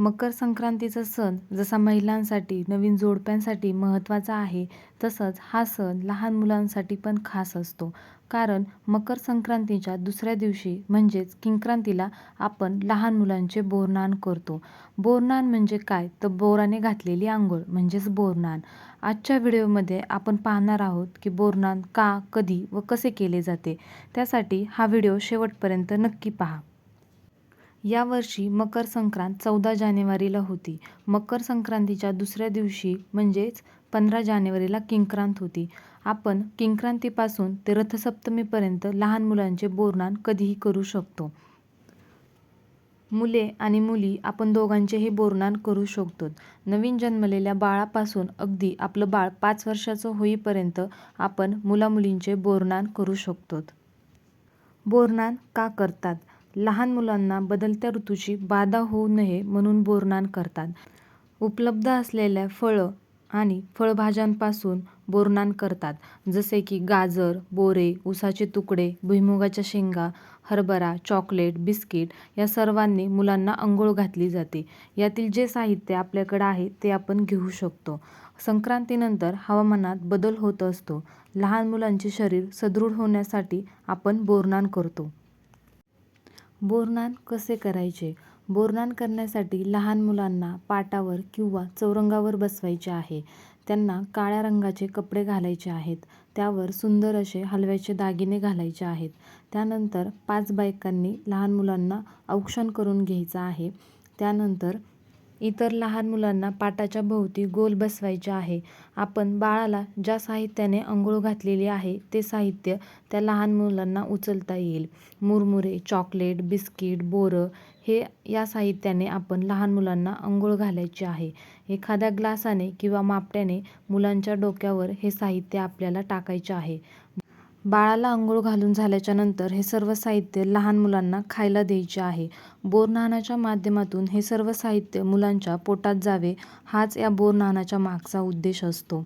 मकर संक्रांतीचा सण जसा महिलांसाठी नवीन जोडप्यांसाठी महत्त्वाचा आहे तसंच हा सण लहान मुलांसाठी पण खास असतो. कारण मकर संक्रांतीच्या दुसऱ्या दिवशी म्हणजेच किंक्रांतीला आपण लहान मुलांचे बोरनान करतो. बोरनान म्हणजे काय? तर बोराने घातलेली आंघोळ म्हणजेच बोरनान. आजच्या व्हिडिओमध्ये आपण पाहणार आहोत की बोरनान का कधी व कसे केले जाते. त्यासाठी हा व्हिडिओ शेवटपर्यंत नक्की पहा. यावर्षी मकर संक्रांत चौदा जानेवारीला होती. मकर संक्रांतीच्या दुसऱ्या दिवशी म्हणजेच पंधरा जानेवारीला किंक्रांत होती. आपण किंक्रांतीपासून ते रथसप्तमीपर्यंत लहान मुलांचे बोरनान कधीही करू शकतो. मुले आणि मुली आपण दोघांचेही बोरनान करू शकतो. नवीन जन्मलेल्या बाळापासून अगदी आपलं बाळ पाच वर्षाचं होईपर्यंत आपण मुलामुलींचे बोरनान करू शकतो. बोरनान का करतात? लहान मुलांना बदलत्या ऋतूची बाधा होऊ नये म्हणून बोरनान करतात. उपलब्ध असलेल्या फळं आणि फळभाज्यांपासून बोरनान करतात. जसे की गाजर बोरे उसाचे तुकडे भुईमुगाच्या शेंगा हरभरा चॉकलेट बिस्किट या सर्वांनी मुलांना अंघोळ घातली जाते. यातील जे साहित्य आपल्याकडे आहे ते आपण घेऊ शकतो. संक्रांतीनंतर हवामानात बदल होत असतो. लहान मुलांचे शरीर सदृढ होण्यासाठी आपण बोरनान करतो. बोरनान कसे करायचे? बोरनान करण्यासाठी लहान मुलांना पाटावर किंवा चौरंगावर बसवायचे आहे. त्यांना काळ्या रंगाचे कपडे घालायचे आहेत. त्यावर सुंदर असे हलव्याचे दागिने घालायचे आहेत. त्यानंतर पाच बायकांनी लहान मुलांना औक्षण करून घ्यायचं आहे. त्यानंतर इतर लहान मुलांना पाटाच्या भोवती गोल बसवायचे आहे. आपण बाळाला ज्या साहित्याने अंघोळ घातलेली आहे ते साहित्य त्या लहान मुलांना उचलता येईल. मुरमुरे चॉकलेट बिस्किट बोरं हे या साहित्याने आपण लहान मुलांना अंघोळ घालायचे आहे. एखाद्या ग्लासाने किंवा मापट्याने मुलांच्या डोक्यावर हे साहित्य आपल्याला टाकायचे आहे. बाळाला अंघोळ घालून झाल्याच्यानंतर हे सर्व साहित्य लहान मुलांना खायला द्यायचे आहे. बोरनानाच्या माध्यमातून हे सर्व साहित्य मुलांच्या पोटात जावे हाच या बोरनानाच्या मागचा उद्देश असतो.